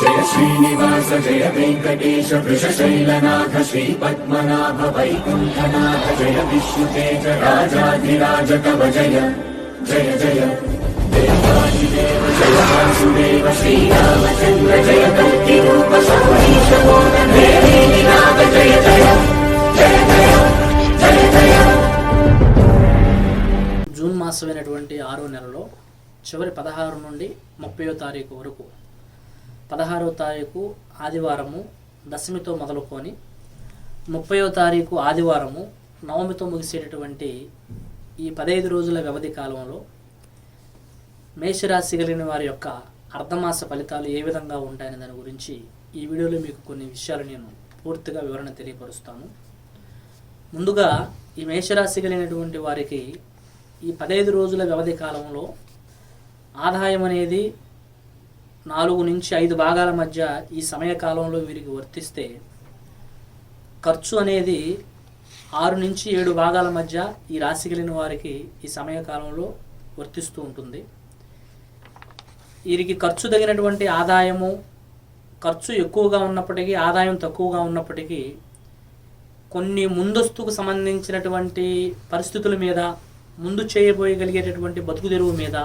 జయ శ్రీనివాస జయ వెంకటేశ వృషశైలనాథ శ్రీ పద్మనాభ వైకుంఠనాథ జయ విష్ణుతేజ రాజాధిరాజ కవ జయ జయ జయ. దేవాదిదేవ జయ వాసుదేవ శ్రీరామచంద్ర జయ కల్కి రూప సౌరీశ నాథ జయ జయ. జయ జయ. జయ జయ. జూన్ మాసమైనటువంటి ఆరో నెలలో చివరి పదహారు నుండి ముప్పయో తారీఖు వరకు పదహారవ తారీఖు ఆదివారము దశమితో మొదలుకొని ముప్పయో తారీఖు ఆదివారము నవమితో ముగిసేటటువంటి ఈ పదహైదు రోజుల వ్యవధి కాలంలో మేషరాశి కలిగిన వారి యొక్క అర్ధమాస ఫలితాలు ఏ విధంగా ఉంటాయనే దాని గురించి ఈ వీడియోలో మీకు కొన్ని విషయాలు నేను పూర్తిగా వివరణ తెలియపరుస్తాను. ముందుగా ఈ మేషరాశి కలిగినటువంటి వారికి ఈ పదహైదు రోజుల వ్యవధి కాలంలో ఆదాయం అనేది నాలుగు నుంచి ఐదు భాగాల మధ్య ఈ సమయకాలంలో వీరికి వర్తిస్తే ఖర్చు అనేది ఆరు నుంచి ఏడు భాగాల మధ్య ఈ రాశి కలిగిన వారికి ఈ సమయకాలంలో వర్తిస్తూ ఉంటుంది. వీరికి ఖర్చు తగినటువంటి ఆదాయము ఖర్చు ఎక్కువగా ఉన్నప్పటికీ ఆదాయం తక్కువగా ఉన్నప్పటికీ కొన్ని ముందస్తుకు సంబంధించినటువంటి పరిస్థితుల మీద ముందు చేయబోయగలిగేటటువంటి బతుకు తెరువు మీద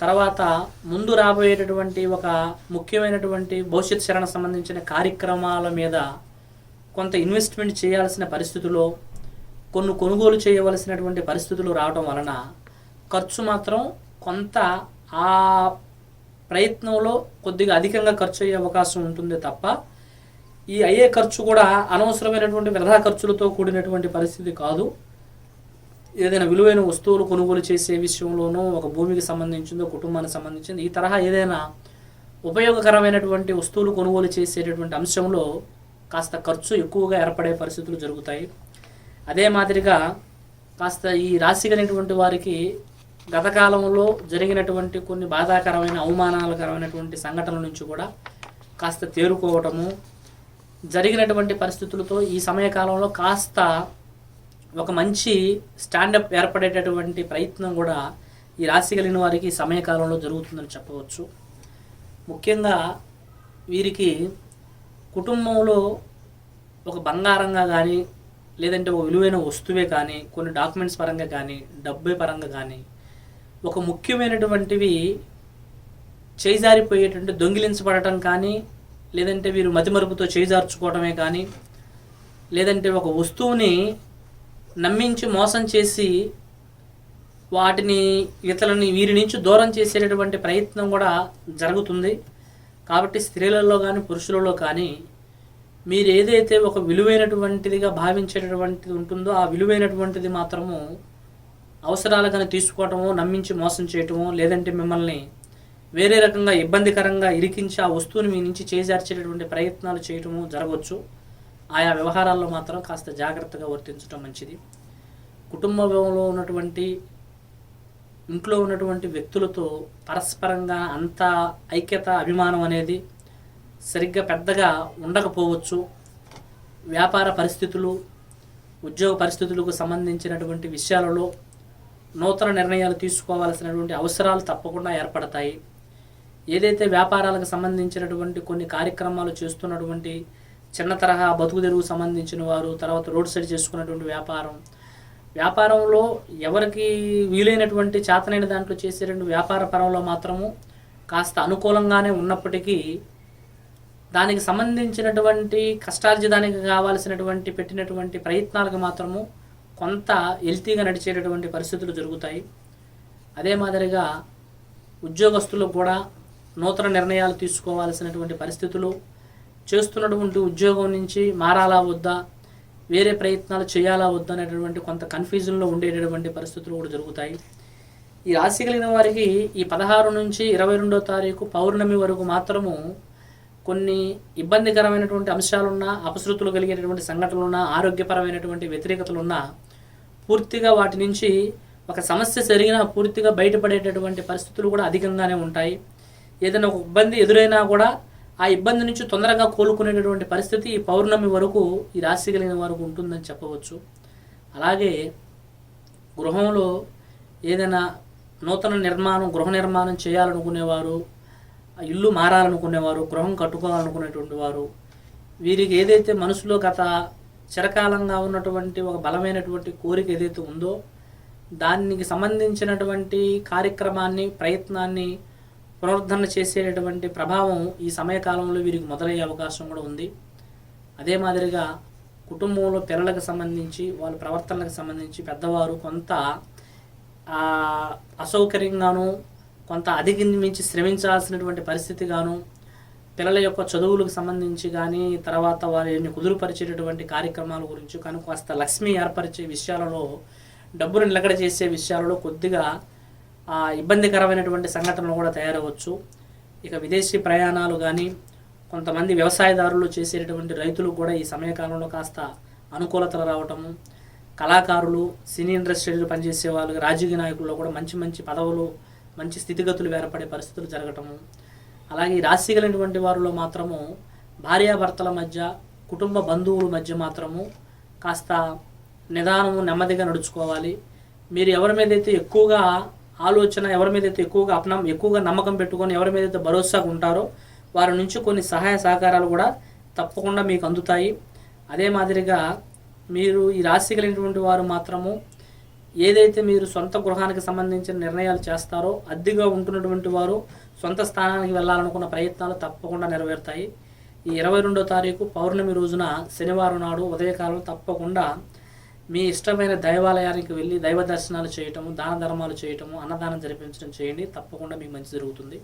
తర్వాత ముందు రాబోయేటటువంటి ఒక ముఖ్యమైనటువంటి భవిష్యత్ శరణ సంబంధించిన కార్యక్రమాల మీద కొంత ఇన్వెస్ట్మెంట్ చేయాల్సిన పరిస్థితుల్లో కొన్ని కొనుగోలు చేయవలసినటువంటి పరిస్థితులు రావడం వలన ఖర్చు మాత్రం కొంత ఆ ప్రయత్నంలో కొద్దిగా అధికంగా ఖర్చు అయ్యే అవకాశం ఉంటుంది తప్ప ఈ అయ్యే ఖర్చు కూడా అనవసరమైనటువంటి వృధా ఖర్చులతో కూడినటువంటి పరిస్థితి కాదు. ఏదైనా విలువైన వస్తువులు కొనుగోలు చేసే విషయంలోనూ ఒక భూమికి సంబంధించిందో కుటుంబానికి సంబంధించింది ఈ తరహా ఏదైనా ఉపయోగకరమైనటువంటి వస్తువులు కొనుగోలు చేసేటటువంటి అంశంలో కాస్త ఖర్చు ఎక్కువగా ఏర్పడే పరిస్థితులు జరుగుతాయి. అదే మాదిరిగా కాస్త ఈ రాశి కలిగినటువంటి వారికి గత కాలంలో జరిగినటువంటి కొన్ని బాధాకరమైన అవమానాలకరమైనటువంటి సంఘటనల నుంచి కూడా కాస్త తేరుకోవటము జరిగినటువంటి పరిస్థితులతో ఈ సమయకాలంలో కాస్త ఒక మంచి స్టాండప్ ఏర్పడేటటువంటి ప్రయత్నం కూడా ఈ రాశి కలిగిన వారికి సమయకాలంలో జరుగుతుందని చెప్పవచ్చు. ముఖ్యంగా వీరికి కుటుంబంలో ఒక బంగారంగా కానీ లేదంటే ఒక విలువైన వస్తువే కానీ కొన్ని డాక్యుమెంట్స్ పరంగా కానీ డబ్బే పరంగా కానీ ఒక ముఖ్యమైనటువంటివి చేజారిపోయేటువంటి దొంగిలించబడటం కానీ లేదంటే వీరు మతిమరుపుతో చేజార్చుకోవడమే కానీ లేదంటే ఒక వస్తువుని నమ్మించి మోసం చేసి వాటిని ఇతరులని వీరి నుంచి దూరం చేసేటటువంటి ప్రయత్నం కూడా జరుగుతుంది. కాబట్టి స్త్రీలలో కానీ పురుషులలో కానీ మీరు ఏదైతే ఒక విలువైనటువంటిదిగా భావించేటటువంటిది ఉంటుందో ఆ విలువైనటువంటిది మాత్రము అవసరాలుగానే తీసుకోవటము నమ్మించి మోసం చేయటము లేదంటే మిమ్మల్ని వేరే రకంగా ఇబ్బందికరంగా ఇరికించి ఆ వస్తువుని మీ నుంచి చేజార్చేటటువంటి ప్రయత్నాలు చేయటము జరగవచ్చు. ఆయా వ్యవహారాల్లో మాత్రం కాస్త జాగ్రత్తగా వర్తించడం మంచిది. కుటుంబంలో ఉన్నటువంటి ఇంట్లో ఉన్నటువంటి వ్యక్తులతో పరస్పరంగా అంత ఐక్యత అభిమానం అనేది సరిగ్గా పెద్దగా ఉండకపోవచ్చు. వ్యాపార పరిస్థితులు ఉద్యోగ పరిస్థితులకు సంబంధించినటువంటి విషయాలలో నూతన నిర్ణయాలు తీసుకోవాల్సినటువంటి అవసరాలు తప్పకుండా ఏర్పడతాయి. ఏదైతే వ్యాపారాలకు సంబంధించినటువంటి కొన్ని కార్యక్రమాలు చేస్తున్నటువంటి చిన్న తరహా బతుకు తెరువు సంబంధించిన వారు తర్వాత రోడ్ సైడ్ చేసుకున్నటువంటి వ్యాపారం. వ్యాపారంలో ఎవరికి వీలైనటువంటి చేతనైన దాంట్లో చేసేటువంటి వ్యాపార పరంలో మాత్రము కాస్త అనుకూలంగానే ఉన్నప్పటికీ దానికి సంబంధించినటువంటి కష్టార్జితానికి కావాల్సినటువంటి పెట్టినటువంటి ప్రయత్నాలకు మాత్రము కొంత హెల్తీగా నడిచేటటువంటి పరిస్థితులు జరుగుతాయి. అదే మాదిరిగా ఉద్యోగస్తులకు కూడా నూతన నిర్ణయాలు తీసుకోవాల్సినటువంటి పరిస్థితులు చేస్తున్నటువంటి ఉద్యోగం నుంచి మారాలా వద్దా? వేరే ప్రయత్నాలు చేయాలా వద్దా అనేటటువంటి కొంత కన్ఫ్యూజన్లో ఉండేటటువంటి పరిస్థితులు కూడా జరుగుతాయి. ఈ రాశి కలిగిన వారికి ఈ పదహారు నుంచి ఇరవై రెండో తారీఖు పౌర్ణమి వరకు మాత్రము కొన్ని ఇబ్బందికరమైనటువంటి అంశాలున్నా అపశృతులు కలిగేటటువంటి సంఘటనలున్నా ఆరోగ్యపరమైనటువంటి వ్యతిరేకతలున్నా పూర్తిగా వాటి నుంచి ఒక సమస్య జరిగినా పూర్తిగా బయటపడేటటువంటి పరిస్థితులు కూడా అధికంగానే ఉంటాయి. ఏదైనా ఒక ఇబ్బంది ఎదురైనా కూడా ఆ ఇబ్బంది నుంచి తొందరగా కోలుకునేటటువంటి పరిస్థితి ఈ పౌర్ణమి వరకు ఈ రాశి కలిగిన వరకు ఉంటుందని చెప్పవచ్చు. అలాగే గృహంలో ఏదైనా నూతన నిర్మాణం గృహ నిర్మాణం చేయాలనుకునేవారు ఇల్లు మారాలనుకునేవారు గృహం కట్టుకోవాలనుకునేటువంటి వారు వీరికి ఏదైతే మనసులో గత చిరకాలంగా ఉన్నటువంటి ఒక బలమైనటువంటి కోరిక ఏదైతే ఉందో దానికి సంబంధించినటువంటి కార్యక్రమాన్ని ప్రయత్నాన్ని పునరుద్ధరణ చేసేటటువంటి ప్రభావం ఈ సమయకాలంలో వీరికి మొదలయ్యే అవకాశం కూడా ఉంది. అదే మాదిరిగా కుటుంబంలో పిల్లలకు సంబంధించి వాళ్ళ ప్రవర్తనలకు సంబంధించి పెద్దవారు కొంత అసౌకర్యంగాను కొంత అధిగమించి శ్రమించాల్సినటువంటి పరిస్థితిగాను పిల్లల యొక్క చదువులకు సంబంధించి కానీ తర్వాత వారిని కుదురుపరిచేటటువంటి కార్యక్రమాల గురించి కానీ కాస్త లక్ష్మి ఏర్పరిచే విషయాలలో డబ్బును నిలకడ చేసే విషయాలలో కొద్దిగా ఇబ్బందికరమైనటువంటి సంఘటనలు కూడా తయారవచ్చు. ఇక విదేశీ ప్రయాణాలు కానీ కొంతమంది వ్యవసాయదారులు చేసేటటువంటి రైతులు కూడా ఈ సమయకాలంలో కాస్త అనుకూలతలు రావటము కళాకారులు సినీ ఇండస్ట్రీలో పనిచేసే వాళ్ళు రాజకీయ నాయకుల్లో కూడా మంచి మంచి పదవులు మంచి స్థితిగతులు ఏర్పడే పరిస్థితులు జరగటము. అలాగే రాశి కలిగినటువంటి వారిలో మాత్రము భార్యాభర్తల మధ్య కుటుంబ బంధువుల మధ్య మాత్రము కాస్త నిదానము నెమ్మదిగా నడుచుకోవాలి. మీరు ఎవరి మీద అయితే ఎక్కువగా ఆలోచన ఎవరి మీద అయితే ఎక్కువగా అపనం ఎక్కువగా నమ్మకం పెట్టుకొని ఎవరి మీద అయితే భరోసాగా ఉంటారో వారి నుంచి కొన్ని సహాయ సహకారాలు కూడా తప్పకుండా మీకు అందుతాయి. అదే మాదిరిగా మీరు ఈ రాశి కలిగినటువంటి వారు మాత్రము ఏదైతే మీరు సొంత గృహానికి సంబంధించిన నిర్ణయాలు చేస్తారో అద్దెగా ఉంటున్నటువంటి వారు సొంత స్థానానికి వెళ్ళాలనుకున్న ప్రయత్నాలు తప్పకుండా నెరవేరుతాయి. ఈ ఇరవై రెండో తారీఖు పౌర్ణమి రోజున శనివారం నాడు ఉదయకాలం తప్పకుండా మీ ఇష్టమైన దైవాలయానికి వెళ్ళి దైవ దర్శనాలు చేయటము దాన ధర్మాలు చేయటము అన్నదానం జరిపించడం చేయండి. తప్పకుండా మీకు మంచి జరుగుతుంది.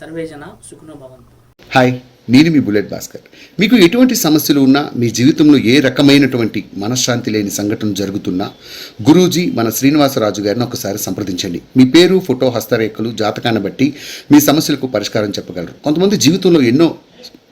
సర్వేజన సుఖనో భవంతు. హాయ్ నేను మీ బుల్లెట్ భాస్కర్. మీకు ఎటువంటి సమస్యలు ఉన్నా మీ జీవితంలో ఏ రకమైనటువంటి మనశ్శాంతి లేని సంఘటన జరుగుతున్నా గురూజీ మన శ్రీనివాసరాజు గారిని ఒకసారి సంప్రదించండి. మీ పేరు ఫోటో హస్తరేఖలు జాతకాన్ని బట్టి మీ సమస్యలకు పరిష్కారం చెప్పగలరు. కొంతమంది జీవితంలో ఎన్నో